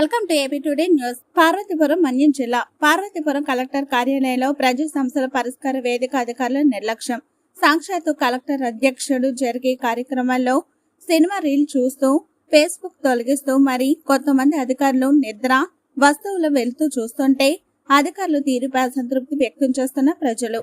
Welcome to AP today news. Parvathipuram Manyam జిల్లా. Parvathipuram collector కార్యాలయంలో ప్రజా సంస్థల పరిష్కార వేదిక అధికారుల నిర్లక్ష్యం. సాక్షాత్తు కలెక్టర్ అధ్యక్షుడు జరిగే కార్యక్రమాల్లో సినిమా రీల్ చూస్తూ ఫేస్బుక్ తొలగిస్తూ మరి కొంతమంది అధికారులు నిద్ర వస్తువులు వెళ్తూ చూస్తుంటే అధికారులు తీరుపై అసంతృప్తి వ్యక్తం చేస్తున్న ప్రజలు.